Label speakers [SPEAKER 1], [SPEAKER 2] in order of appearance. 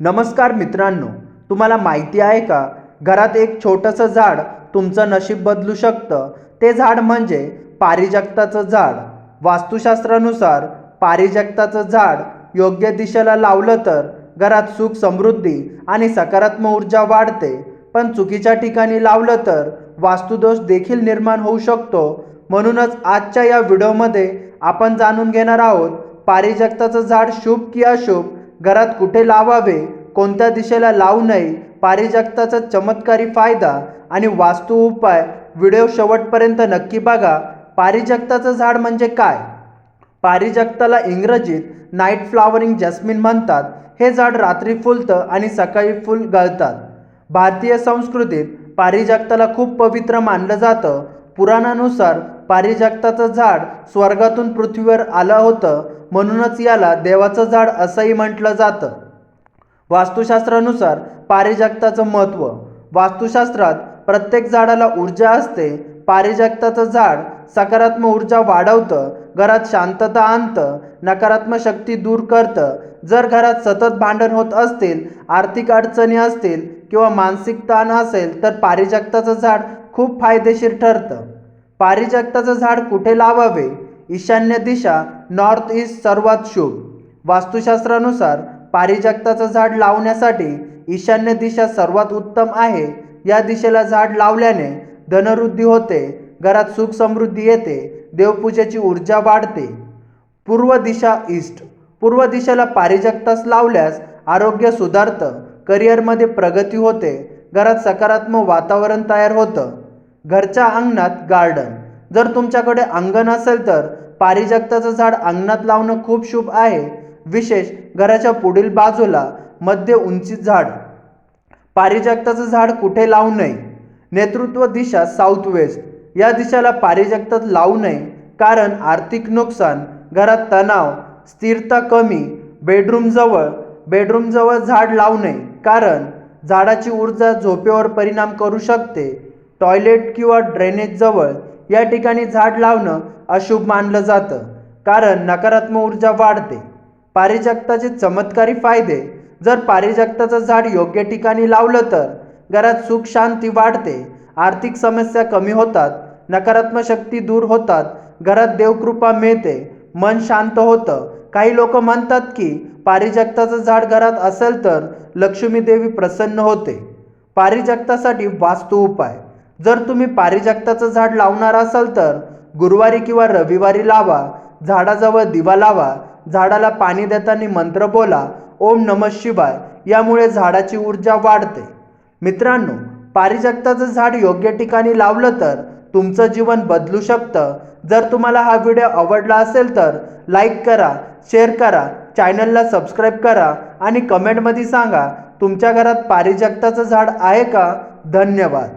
[SPEAKER 1] नमस्कार मित्रांनो तुम्हाला माहिती आहे का? घरात एक छोटंसं झाड तुमचं नशीब बदलू शकतं. ते झाड म्हणजे पारिजगताचं झाड. वास्तुशास्त्रानुसार पारिजगताचं झाड योग्य दिशेला लावलं तर घरात सुख समृद्धी आणि सकारात्मक ऊर्जा वाढते. पण चुकीच्या ठिकाणी लावलं तर वास्तुदोष देखील निर्माण होऊ शकतो. म्हणूनच आजच्या या व्हिडिओमध्ये आपण जाणून घेणार आहोत पारिजगताचं झाड शुभ की अशुभ? घरात कुठे लावावे कोणत्या दिशेला लावू नये पारिजातकाचा चमत्कारी फायदा आणि वास्तू उपाय व्हिडिओ शेवटपर्यंत नक्की बघा. पारिजातकाचं झाड म्हणजे काय? पारिजातकाला इंग्रजीत नाईट फ्लावरिंग जस्मिन म्हणतात. हे झाड रात्री फुलतं आणि सकाळी फुल गळतात. भारतीय संस्कृतीत पारिजातकाला खूप पवित्र मानलं जातं. पुराणानुसार पारिजातकाचं झाड स्वर्गातून पृथ्वीवर आलं होतं. म्हणूनच याला देवाचं झाड असंही म्हटलं जातं. वास्तुशास्त्रानुसार पारिजागताचं महत्त्व. वास्तुशास्त्रात प्रत्येक झाडाला ऊर्जा असते पारिजागताचं झाड सकारात्मक ऊर्जा वाढवतं घरात शांतता आणतं नकारात्मक शक्ती दूर करतं. जर घरात सतत भांडण होत असतील आर्थिक अडचणी असतील किंवा मानसिक ताण असेल तर पारिजागताचं झाड खूप फायदेशीर ठरतं. पारिजागताचं झाड कुठे लावावे? ईशान्य दिशा नॉर्थ ईस्ट सर्वात शुभ. वास्तुशास्त्रानुसार पारिजातकाचं झाड लावण्यासाठी ईशान्य दिशा सर्वात उत्तम आहे. या दिशेला झाड लावल्याने धनवृद्धी होते घरात सुख समृद्धी येते देवपूजेची ऊर्जा वाढते. पूर्व दिशा ईस्ट पूर्व दिशेला पारिजातकास लावल्यास आरोग्य सुधारतं करिअरमध्ये प्रगती होते घरात सकारात्मक वातावरण तयार होतं. घरच्या अंगणात गार्डन जर तुमच्याकडे अंगण असेल तर पारिजातकाचं झाड अंगणात लावणं खूप शुभ आहे. विशेष घराच्या पुढील बाजूला मध्य उंची झाड. पारिजातकाचं झाड कुठे लावू नये? नेतृत्व दिशा साऊथ वेस्ट या दिशेला पारिजातक लावू नये कारण आर्थिक नुकसान घरात तणाव स्थिरता कमी बेडरूमजवळ बेडरूमजवळ झाड लावू नये कारण झाडाची ऊर्जा झोपेवर परिणाम करू शकते. टॉयलेट किंवा ड्रेनेजजवळ या ठिकाणी झाड लावणं अशुभ मानलं जातं. कारण नकारात्मक ऊर्जा वाढते. पारिजातकाचे चमत्कारी फायदे जर पारिजातकाचं झाड योग्य ठिकाणी लावलं तर घरात सुख शांती वाढते आर्थिक समस्या कमी होतात नकारात्मक शक्ती दूर होतात घरात देवकृपा मिळते मन शांत होतं. काही लोक म्हणतात की पारिजातकाचं झाड घरात असेल तर लक्ष्मी देवी प्रसन्न होते. पारिजातकासाठी वास्तू उपाय. जर तुम्ही पारिजातकाचं झाड लावणार असाल तर गुरुवारी किंवा रविवारी लावा झाडाजवळ दिवा लावा झाडाला पाणी देताना मंत्र बोला ओम नम शिवाय यामुळे झाडाची ऊर्जा वाढते. मित्रांनो पारिजातकाचं झाड योग्य ठिकाणी लावलं तर तुमचं जीवन बदलू शकतं. जर तुम्हाला हा व्हिडिओ आवडला असेल तर लाईक करा शेअर करा चॅनलला सबस्क्राईब करा आणि कमेंटमध्ये सांगा तुमच्या घरात पारिजातकाचं झाड आहे का? धन्यवाद.